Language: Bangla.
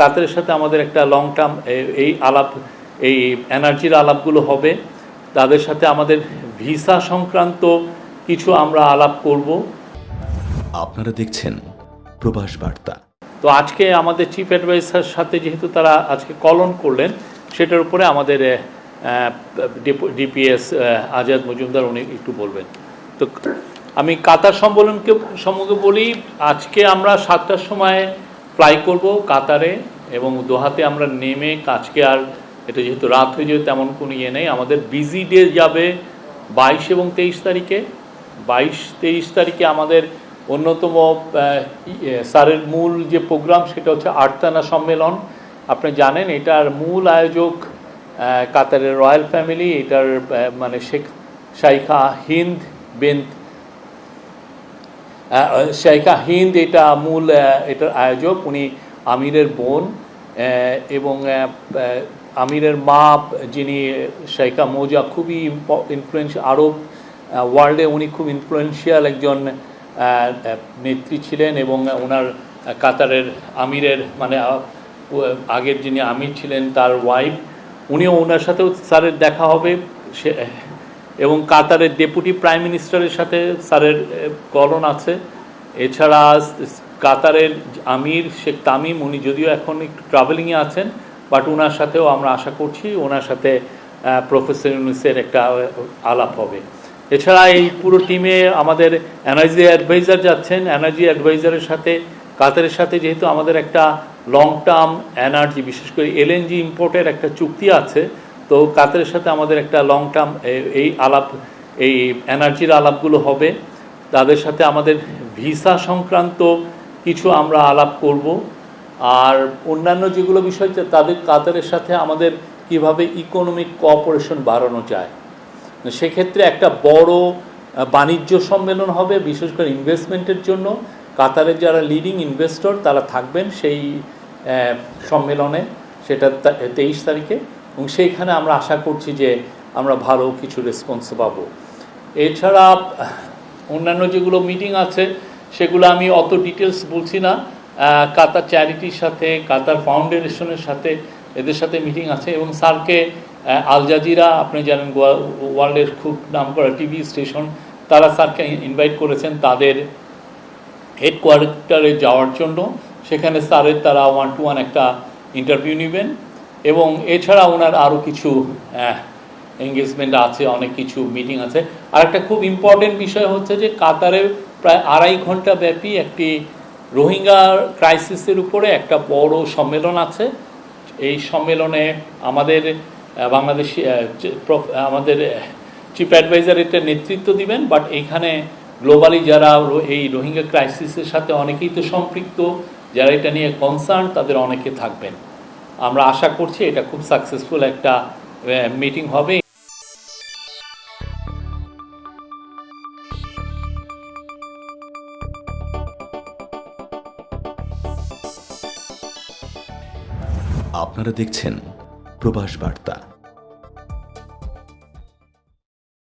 কাতারের সাথে আমাদের একটা লং টার্ম এই আলাপ এই এনার্জির আলাপগুলো হবে। তাদের সাথে আমাদের ভিসা সংক্রান্ত কিছু আমরা আলাপ করব। আপনারা দেখছেন প্রবাস বার্তা। তো আজকে আমাদের চিফ অ্যাডভাইসার সাথে যেহেতু তারা আজকে কলন করলেন সেটার উপরে আমাদের ডিপিএস আজাদ মজুমদার উনি একটু বলবেন। তো আমি কাতার সম্মেলনকে সম্মুখে বলি আজকে আমরা সাতটার সময় ফ্লাই করব কাতারে এবং দোহাতে আমরা নেমে আজকে আর এটা যেহেতু রাত হয়ে যাবে তেমন কোনো ইয়ে নেই। আমাদের বিজি ডে যাবে বাইশ এবং তেইশ তারিখে। বাইশ, তেইশ তারিখে আমাদের অন্যতম স্যারের মূল যে প্রোগ্রাম সেটা হচ্ছে আটতানা সম্মেলন। আপনি জানেন এটার মূল আয়োজক কাতারের রয়্যাল ফ্যামিলি, এটার মানে শেখ, শাইখা হিন্দ বেন্ত শাইখা হিন্দ এটা মূল এটার আয়োজক। উনি আমিরের বোন এবং আমিরের মা, যিনি শাইখা মৌজা, খুবই ইনফ্লুয়েন্সিয়াল আরব ওয়ার্ল্ডে উনি খুব ইনফ্লুয়েন্সিয়াল একজন নেত্রী ছিলেন এবং ওনার কাতারের আমিরের মানে আগের যিনি আমির ছিলেন, তার ওয়াইফ উনিও ওনার সাথেও স্যারের দেখা হবে। সে এবং কাতারের ডেপুটি প্রাইম মিনিস্টারের সাথে স্যারের কলন আছে। এছাড়া কাতারের আমির শেখ তামিম, উনি যদিও এখন একটু ট্রাভেলিংয়ে আছেন বাট ওনার সাথেও আমরা আশা করছি ওনার সাথে প্রফেসর ইউনুসের একটা আলাপ হবে। এছাড়া এই পুরো টিমে আমাদের এনার্জি অ্যাডভাইজার যাচ্ছেন। এনার্জি অ্যাডভাইজারের সাথে, কাতারের সাথে যেহেতু আমাদের একটা লং টার্ম এনার্জি বিশেষ করে এলএনজি ইম্পোর্টের একটা চুক্তি আছে তো কাতারের সাথে আমাদের একটা লং টার্ম এই আলাপ, এই এনার্জির আলাপগুলো হবে, তাদের সাথে আমাদের ভিসা সংক্রান্ত কিছু আমরা আলাপ করব, আর অন্যান্য যেগুলো বিষয় তাদের কাতারের সাথে আমাদের কীভাবে ইকোনমিক কোঅপারেশন বাড়ানো যায়। সেক্ষেত্রে একটা বড় বাণিজ্য সম্মেলন হবে, বিশেষ করে ইনভেস্টমেন্টের জন্য। কাতারের যারা লিডিং ইনভেস্টর তারা থাকবেন সেই সম্মেলনে, সেটা তেইশ তারিখে। এবং সেইখানে আমরা আশা করছি যে আমরা ভালো কিছু রেসপন্স পাবো। এছাড়া, অন্যান্য যেগুলো মিটিং আছে, সেগুলো আমি অত ডিটেলস বলছি না। কাতার চ্যারিটির সাথে কাতার ফাউন্ডেশনের সাথে এদের সাথে মিটিং আছে এবং স্যারকে আল জাজিরা আপনি জানেন ওয়ার্ল্ডের খুব নামকরা টিভি স্টেশন তারা স্যারকে ইনভাইট করেছেন তাদের হেডকোয়ার্টারে যাওয়ার জন্য। সেখানে স্যারের তারা ওয়ান টু ওয়ান একটা ইন্টারভিউ নেবেন। এবং এছাড়া ওনার আরও কিছু এঙ্গেজমেন্ট আছে, অনেক কিছু মিটিং আছে। আর একটা খুব ইম্পর্টেন্ট বিষয় হচ্ছে যে কাতারে প্রায় আড়াই ঘণ্টা ব্যাপী একটি রোহিঙ্গা ক্রাইসিসের উপরে একটা বড় সম্মেলন আছে। এই সম্মেলনে আমাদের বাংলাদেশি আমাদের চিফ অ্যাডভাইজার এটা নেতৃত্ব দিবেন বাট এইখানে গ্লোবালি যারা এই রোহিঙ্গা ক্রাইসিসের সাথে অনেকেই তো সম্পৃক্ত, যারা এটা নিয়ে কনসার্ন তাদের অনেকে থাকবেন। আমরা আশা করছি এটা খুব সাকসেসফুল একটা মিটিং হবে। আপনারা দেখছেন প্রবাস বার্তা।